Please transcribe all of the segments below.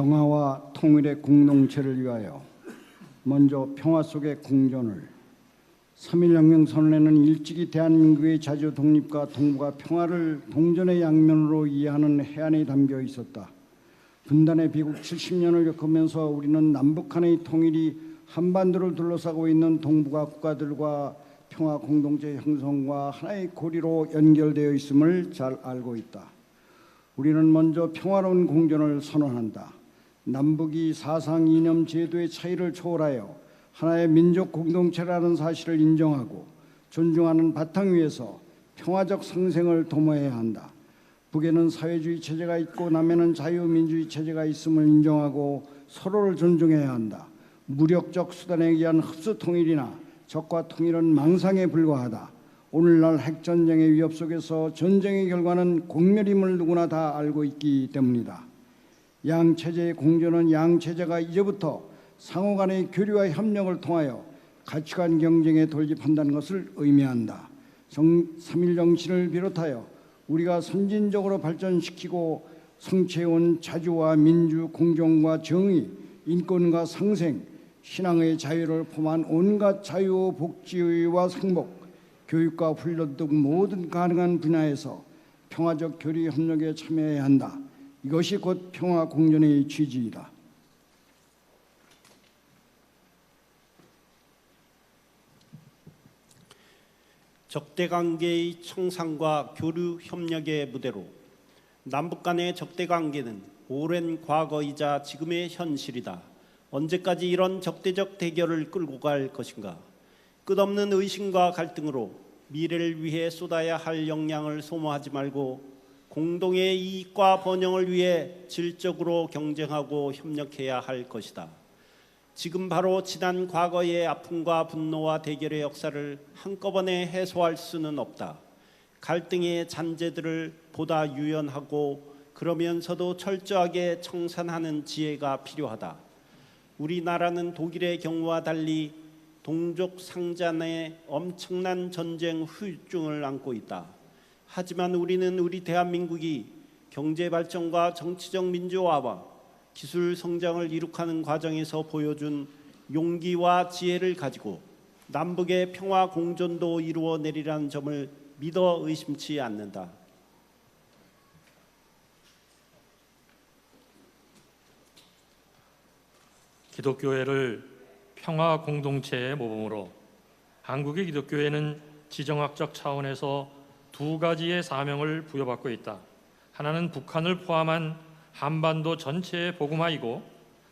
평화와 통일의 공동체를 위하여 먼저 평화 속의 공존을 3.1혁명 선언에는 일찍이 대한민국의 자주 독립과 동북아 평화를 동전의 양면으로 이해하는 해안이 담겨 있었다. 분단의 비극 70년을 겪으면서 우리는 남북한의 통일이 한반도를 둘러싸고 있는 동북아 국가들과 평화 공동체 형성과 하나의 고리로 연결되어 있음을 잘 알고 있다. 우리는 먼저 평화로운 공존을 선언한다. 남북이 사상 이념 제도의 차이를 초월하여 하나의 민족 공동체라는 사실을 인정하고 존중하는 바탕 위에서 평화적 상생을 도모해야 한다. 북에는 사회주의 체제가 있고 남에는 자유민주주의 체제가 있음을 인정하고 서로를 존중해야 한다. 무력적 수단에 의한 흡수 통일이나 적과 통일은 망상에 불과하다. 오늘날 핵전쟁의 위협 속에서 전쟁의 결과는 공멸임을 누구나 다 알고 있기 때문이다. 양 체제의 공존은 양 체제가 이제부터 상호 간의 교류와 협력을 통하여 가치관 경쟁에 돌입한다는 것을 의미한다. 정, 3.1 정신을 비롯하여 우리가 선진적으로 발전시키고 성취해온 자주와 민주, 공정과 정의, 인권과 상생, 신앙의 자유를 포함한 온갖 자유, 복지와 생복, 교육과 훈련 등 모든 가능한 분야에서 평화적 교류 협력에 참여해야 한다. 이것이 곧 평화 공존의 취지이다. 적대 관계의 청산과 교류 협력의 무대로 남북 간의 적대 관계는 오랜 과거이자 지금의 현실이다. 언제까지 이런 적대적 대결을 끌고 갈 것인가? 끝없는 의심과 갈등으로 미래를 위해 쏟아야 할 역량을 소모하지 말고 공동의 이익과 번영을 위해 질적으로 경쟁하고 협력해야 할 것이다. 지금 바로 지난 과거의 아픔과 분노와 대결의 역사를 한꺼번에 해소할 수는 없다. 갈등의 잔재들을 보다 유연하고 그러면서도 철저하게 청산하는 지혜가 필요하다. 우리나라는 독일의 경우와 달리 동족 상잔의 엄청난 전쟁 후유증을 안고 있다. 하지만 우리는 우리 대한민국이 경제 발전과 정치적 민주화와 기술 성장을 이룩하는 과정에서 보여준 용기와 지혜를 가지고 남북의 평화 공존도 이루어 내리라는 점을 믿어 의심치 않는다. 기독교회를 평화 공동체의 모범으로 한국의 기독교회는 지정학적 차원에서 두 가지의 사명을 부여받고 있다. 하나는 북한을 포함한 한반도 전체의 복음화이고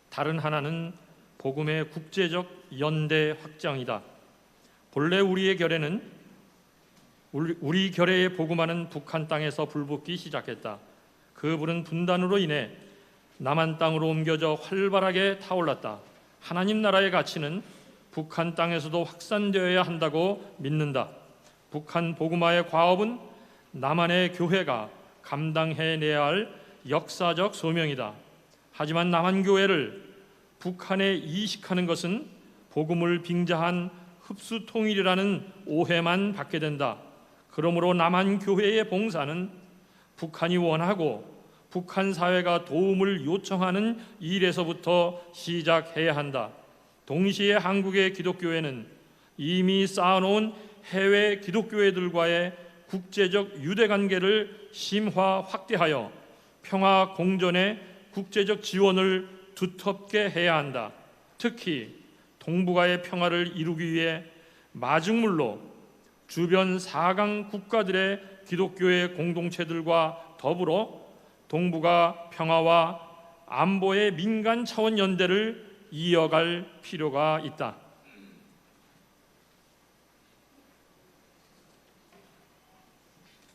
다른 하나는 복음의 국제적 연대 확장이다. 본래 우리의 결례는 우리, 우리 결례의 복음화는 북한 땅에서 불붙기 시작했다. 그 불은 분단으로 인해 남한 땅으로 옮겨져 활발하게 타올랐다. 하나님 나라의 가치는 북한 땅에서도 확산되어야 한다고 믿는다. 북한 복음화의 과업은 남한의 교회가 감당해내야 할 역사적 소명이다. 하지만 남한 교회를 북한에 이식하는 것은 복음을 빙자한 흡수 통일이라는 오해만 받게 된다. 그러므로 남한 교회의 봉사는 북한이 원하고 북한 사회가 도움을 요청하는 일에서부터 시작해야 한다. 동시에 한국의 기독교회는 이미 쌓아놓은 해외 기독교회들과의 국제적 유대 관계를 심화 확대하여 평화 공존의 국제적 지원을 두텁게 해야 한다. 특히 동북아의 평화를 이루기 위해 마중물로 주변 4강 국가들의 기독교의 공동체들과 더불어 동북아 평화와 안보의 민간 차원 연대를 이어갈 필요가 있다.